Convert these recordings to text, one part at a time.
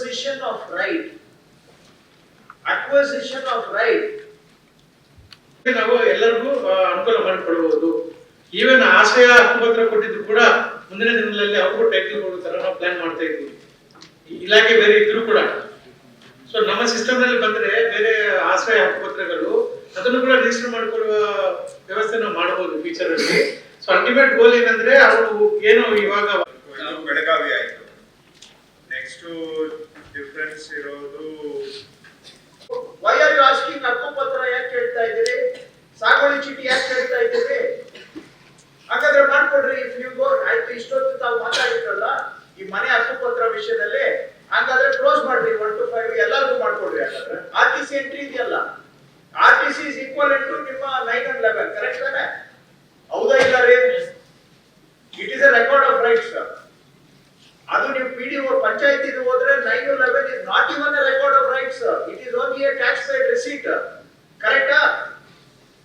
acquisition of right. Acquisition of right. ನಾವು ಎಲ್ಲರಿಗೂ ಅನುಕೂಲ ಮಾಡಿಕೊಡಬಹುದು ಈವನ್ ಆಶ್ರಯ ಹಕ್ಕುಪತ್ರ ಕೊಟ್ಟಿದ್ರು ಕೂಡ ಮುಂದಿನ ದಿನಗಳಲ್ಲಿ ಅವರು ಟೈಟಲ್ ಕೊಡೋ ತರ ನಾವು ಪ್ಲಾನ್ ಮಾಡ್ತಾ ಇದ್ವಿ ಇಲಾಖೆ ಬೇರೆ ಇದ್ರು ಕೂಡ ಸೊ ನಮ್ಮ ಸಿಸ್ಟಮ್ನಲ್ಲಿ ಬಂದ್ರೆ ಬೇರೆ ಆಶ್ರಯ ಹಕ್ಕುಪತ್ರಗಳು ಅದನ್ನು ಕೂಡ ರಿಜಿಸ್ಟರ್ ಮಾಡಿಕೊಳ್ಳುವ ವ್ಯವಸ್ಥೆ ನಾವು ಮಾಡಬಹುದು ಫ್ಯೂಚರ್ ಅಲ್ಲಿ ಸೊ ಅಲ್ಟಿಮೇಟ್ ಗೋಲ್ ಏನಂದ್ರೆ ಅವರು ಏನು ಇವಾಗ ನೆಕ್ಸ್ಟ್ ಡಿಫ್ರೆನ್ಸ್ ಇರೋದು. ವೈ ಆರ್ ಯು ಯಾಕೆ ಕೇಳ್ತಾ ಇದ್ದೀರಿ? ಸಾಗುವಳಿ ಚೀಟಿ ಯಾಕೆ ಕೇಳ್ತಾ ಇದ್ದೀರಿ? ಹಾಗಾದ್ರೆ ಮಾಡ್ಕೊಡ್ರಿ ಇಫ್ ಯು ಗೋ ಆಯ್ತು, ಇಷ್ಟೊತ್ತು ತಾವು ಮಾತಾಡಿದ್ರಲ್ಲ, ಈ ಮನೆ ಹಕ್ಕುಪತ್ರ ವಿಷಯದಲ್ಲಿ, ಹಾಗಾದ್ರೆ ಕ್ಲೋಸ್ ಮಾಡ್ರಿ ಒನ್ ಟು ಫೈವ್ ಎಲ್ಲರಿಗೂ ಮಾಡ್ಕೊಡ್ರಿ ಹಾಗಾದ್ರೆ. ಆರ್ ಟಿ ಸಿ ಎಂಟ್ರಿ ಇದೆಯಲ್ಲ R T C is equal to ನಿಮ್ಮ ನೈನ್ ಅಂಡ್ ಲೆವೆನ್ ಕರೆಕ್ಟ್ ತಾನೆ? ಹೌದಾ ಇಲ್ಲ ರೀ it is a record of rights ಅದು ನೀವು ಪಿ ಡಿ ಪಂಚಾಯತಿಗೆ ಹೋದ್ರೆ nine eleven is not even record of rights it is only a tax paid receipt ಕರೆಕ್ಟಾ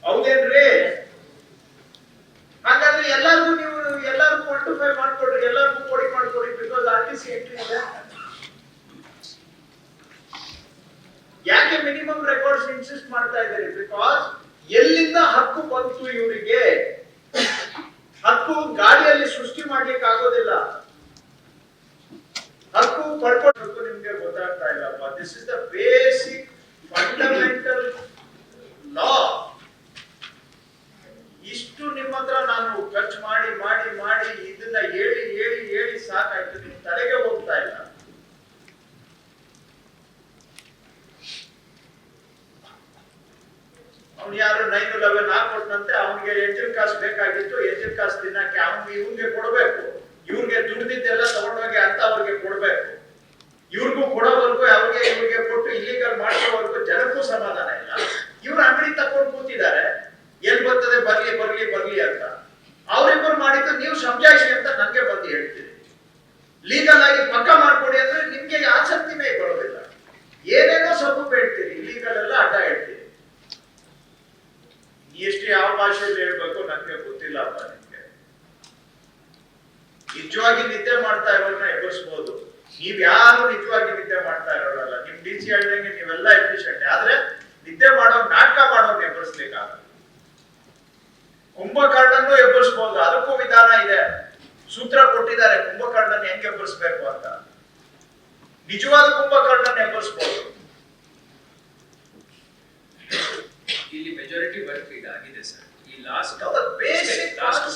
ಹೌದೇನ್ರಿ? ಹಾಗಾದ್ರೆ ಎಲ್ಲರಿಗೂ ನೀವು ಎಲ್ಲರಿಗೂ ಫೈವ್ ಮಾಡ್ಕೊಡ್ರಿ, ಎಲ್ಲರಿಗೂ ಕೋಡಿ ಮಾಡ್ಕೊಡಿ because R T C entry ಇದೆ. ಯಾಕೆ ಮಿನಿಮಮ್ ರೆಕಾರ್ಡ್ಸ್ ಇನ್ಸಿಸ್ಟ್ ಮಾಡ್ತಾ ಇದ್ದಾರೆ? ಬಿಕಾಸ್ ಎಲ್ಲಿಂದ ಹಕ್ಕು ಬಂತು ಇವರಿಗೆ? ಹಕ್ಕು ಗಾಳಿಯಲ್ಲಿ ಸೃಷ್ಟಿ ಮಾಡ್ಲಿಕ್ಕೆ ಆಗೋದಿಲ್ಲ ಪಡ್ಕೊಂಡು ನಿಮಗೆ ಗೊತ್ತಾಗ್ತಾ ಇಲ್ಲಪ್ಪ. This is the basic fundamental law ಇಷ್ಟು ನಿಮ್ಮ ಹತ್ರ ನಾನು ಖರ್ಚು ಮಾಡಿ ಮಾಡಿ ಮಾಡಿ ಇದನ್ನ ಹೇಳಿ ಹೇಳಿ ಹೇಳಿ ಸಾಕಾಯ್ತು. ನಿಮ್ ತಲೆಗೆ ಹೋಗ್ತಾ ಇಲ್ಲ. ಅವ್ನು ಯಾರು ನೈನ್ ಲೆವೆನ್ ಹಾಕೊಟ್ನಂತೆ ಅವನಿಗೆ ಎಂಜಿನ್ ಕಾಸು ಬೇಕಾಗಿತ್ತು ಎಂಜಿನ್ ಕಾಸು ತಿನ್ನಕ್ಕೆ ಅವ್ನಿಗೆ ಇವ್ನಿಗೆ ಕೊಡ್ಬೇಕು. ಇವ್ರಿಗೆ ದುಡ್ದಿದ್ದೆಲ್ಲ ತಗೊಂಡೋಗಿ ಬಂದು ಲೀಗಲ್ ಆಗಿ ಪಕ್ಕ ಮಾಡ್ಕೊಡಿ ಅಂದ್ರೆ ನಿಮ್ಗೆ ಆಸಕ್ತಿನೇ ಬರೋದಿಲ್ಲ. ಏನೇನೋ ಸ್ವಲ್ಪ ಹೇಳ್ತೀರಿ ಲೀಗಲ್ ಎಲ್ಲ ಅಡ್ಡ ಹೇಳ್ತೀರಿ. ಎಷ್ಟು ಯಾವ ಭಾಷೆಯಲ್ಲಿ ಹೇಳ್ಬೇಕು ನನ್ಗೆ ಗೊತ್ತಿಲ್ಲಪ್ಪ ನಿಮ್ಗೆ. ನಿಜವಾಗಿ ನಿದ್ದೆ ಮಾಡ್ತಾ ಇರೋದನ್ನ ಎಬ್ಬರಿಸ್ಬೋದು ನೀವ್ ಯಾರು ನಿಜವಾಗಿ ನಿದ್ದೆ ಮಾಡ್ತಾ ಇರೋಲ್ಲ ನಿಮ್ ಡಿ ಸಿ ಹೇಳ್ದಂಗೆ ನೀವೆಲ್ಲ ಎಫಿಷಿಯಂಟ್ ಆದ್ರೆ ನಿದ್ದೆ ಮಾಡೋ, ನಾಟಕ ಮಾಡೋರ್ನ ಎಬ್ಬರಿಸ್ಲಿಕ್ಕಾಗಲ್ಲ ಕುಂಭಕರ್ಣನ್ನು ಎಬ್ಬರಿಸ್ಬೋದು ಅದಕ್ಕೂ ವಿಧಾನ ಇದೆ. ಸೂತ್ರ ಕೊಟ್ಟಿದ್ದಾರೆ ಕುಂಭಕರ್ಣನ ಹೆಂಗೆ ಎಬ್ಬರಿಸ್ಬೇಕು ಅಂತ. ನಿಜವಾದ ಕುಂಭಕರ್ಣನ ಎಬ್ಬರಿಸ್ಬೋದು. ಇಲ್ಲಿ ಮೆಜಾರಿಟಿ ವರ್ಕ್ ಇದಾಗಿದೆ ಸರ್ ಈ ಲಾಸ್ಟ್ ಲಾಸ್ಟ್ the